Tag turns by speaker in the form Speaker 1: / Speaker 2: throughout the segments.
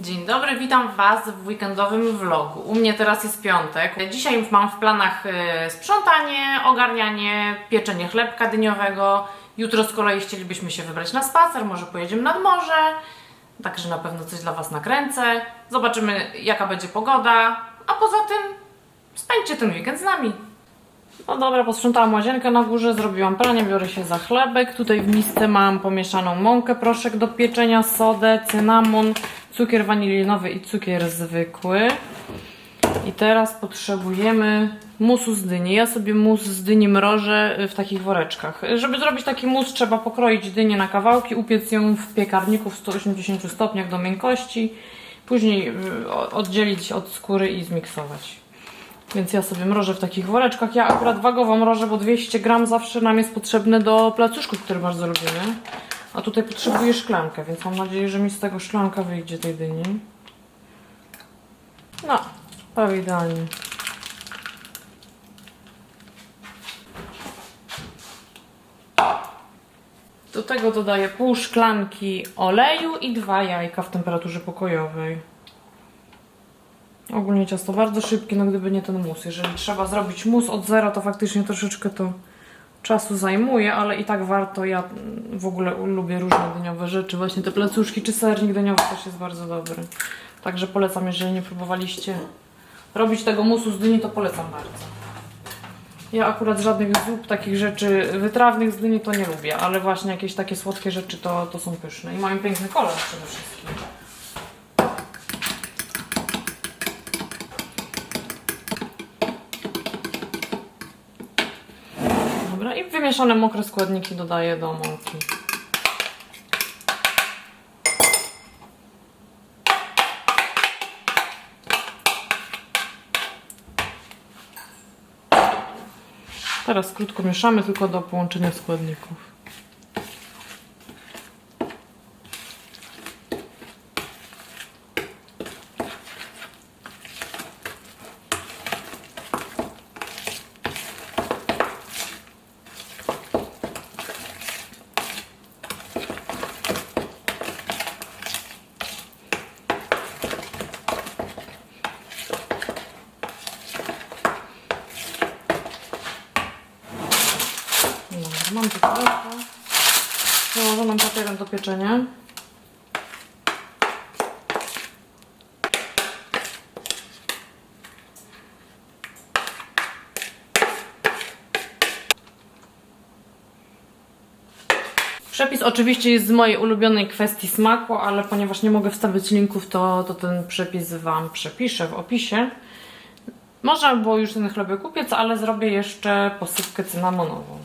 Speaker 1: Dzień dobry, witam Was w weekendowym vlogu. U mnie teraz jest piątek. Dzisiaj mam w planach e, sprzątanie, ogarnianie, pieczenie chlebka dyniowego. Jutro z kolei chcielibyśmy się wybrać na spacer, może pojedziemy nad morze. Także na pewno coś dla Was nakręcę. Zobaczymy jaka będzie pogoda. A poza tym spędźcie ten weekend z nami. No dobra, posprzątałam łazienkę na górze, zrobiłam pranie, biorę się za chlebek. Tutaj w misce mam pomieszaną mąkę, proszek do pieczenia, sodę, cynamon, cukier wanilinowy i cukier zwykły. I teraz potrzebujemy musu z dyni. Ja sobie mus z dyni mrożę w takich woreczkach. Żeby zrobić taki mus trzeba pokroić dynię na kawałki, upiec ją w piekarniku w 180 stopniach do miękkości, później y, oddzielić od skóry i zmiksować. Więc ja sobie mrożę w takich woreczkach. Ja akurat wagowo mrożę, bo 200 gram zawsze nam jest potrzebne do placuszków, które bardzo lubimy. A tutaj potrzebuję szklankę, więc mam nadzieję, że mi z tego szklanka wyjdzie tej dyni. No, prawie idealnie. Do tego dodaję pół szklanki oleju i dwa jajka w temperaturze pokojowej. Ogólnie ciasto bardzo szybkie, no gdyby nie ten mus. Jeżeli trzeba zrobić mus od zera, to faktycznie troszeczkę to czasu zajmuje, ale i tak warto. Ja w ogóle lubię różne dyniowe rzeczy. Właśnie te placuszki czy sernik dyniowy też jest bardzo dobry. Także polecam, jeżeli nie próbowaliście robić tego musu z dyni, to polecam bardzo. Ja akurat żadnych zup, takich rzeczy wytrawnych z dyni to nie lubię, ale właśnie jakieś takie słodkie rzeczy to, to są pyszne i mają piękny kolor przede wszystkim. Wymieszane mokre składniki dodaję do mąki. Teraz krótko mieszamy tylko do połączenia składników. Dobra, mam tu trochę założoną papierem do pieczenia. Przepis oczywiście jest z mojej ulubionej kwestii smaku, ale ponieważ nie mogę wstawić linków, to, to ten przepis Wam przepiszę w opisie. Można by było już ten chlebek upiec, ale zrobię jeszcze posypkę cynamonową.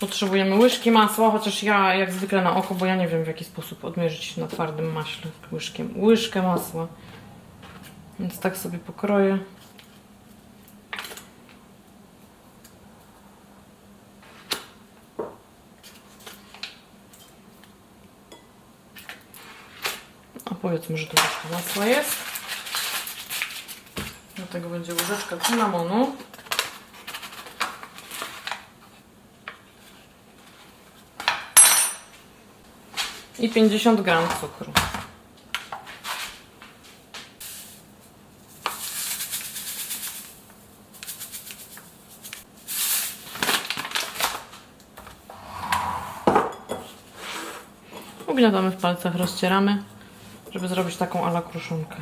Speaker 1: Potrzebujemy łyżki masła, chociaż ja jak zwykle na oko, bo ja nie wiem w jaki sposób odmierzyć na twardym maśle łyżkiem. Łyżkę masła. Więc tak sobie pokroję. A powiedzmy, że to łyżka masła jest. Do tego będzie łyżeczka cynamonu. I 50 gram cukru. Ugniatamy w palcach, rozcieramy, żeby zrobić taką ala kruszonkę.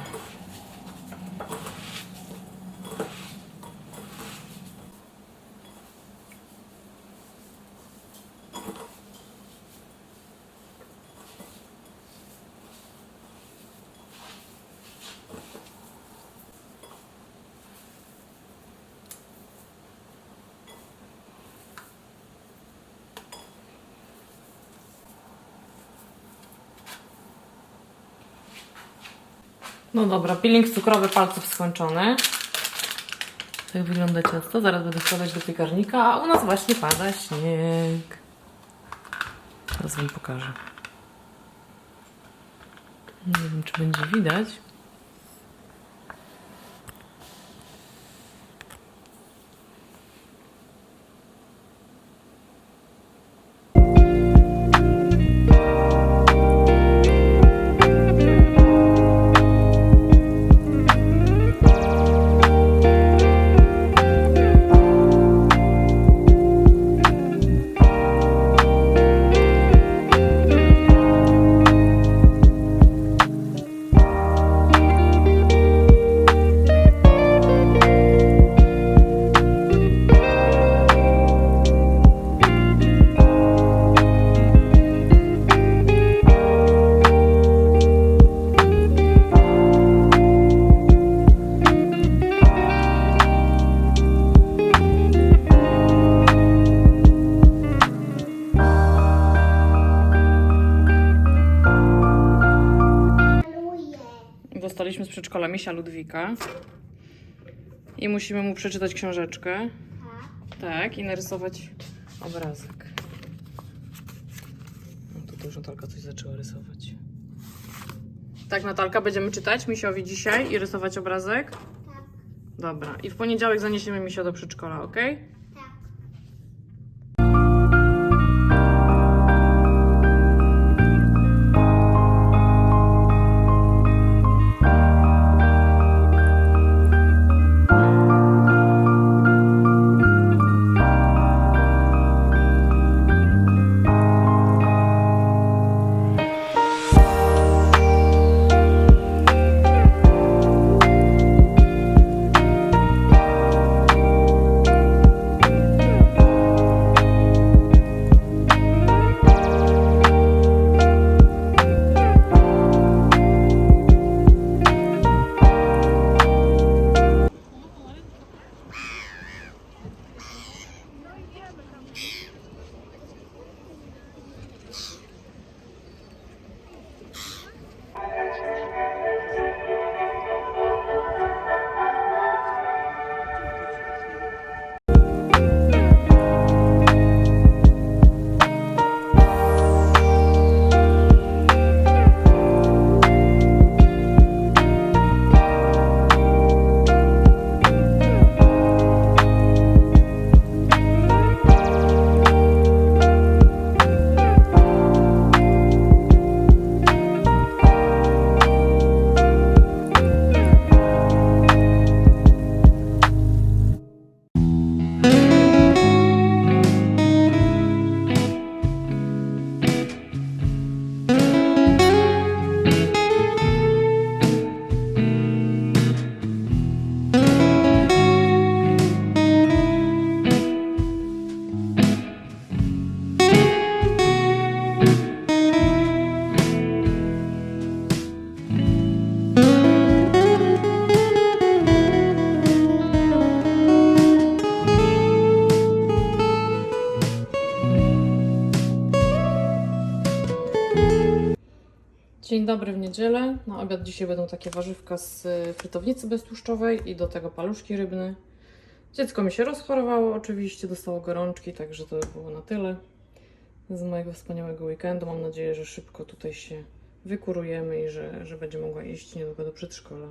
Speaker 1: No dobra, peeling cukrowy palców skończony. Tak wygląda ciasto. Zaraz będę wkładać do piekarnika, a u nas właśnie pada śnieg. Teraz Wam pokażę. Nie wiem, czy będzie widać. Przedszkola misia Ludwika. I musimy mu przeczytać książeczkę. Tak, i narysować obrazek. No to już Natalka coś zaczęła rysować. Tak, Natalka, będziemy czytać misiowi dzisiaj i rysować obrazek?
Speaker 2: Tak,
Speaker 1: Dobra. I w poniedziałek zaniesiemy misio do przedszkola, ok? Dzień dobry w niedzielę. Na obiad dzisiaj będą takie warzywka z y, frytownicy beztłuszczowej i do tego paluszki rybne. Dziecko mi się rozchorowało, oczywiście dostało gorączki, także to było na tyle z mojego wspaniałego weekendu. Mam nadzieję, że szybko tutaj się wykurujemy i że, że będzie mogła iść niedługo do przedszkola.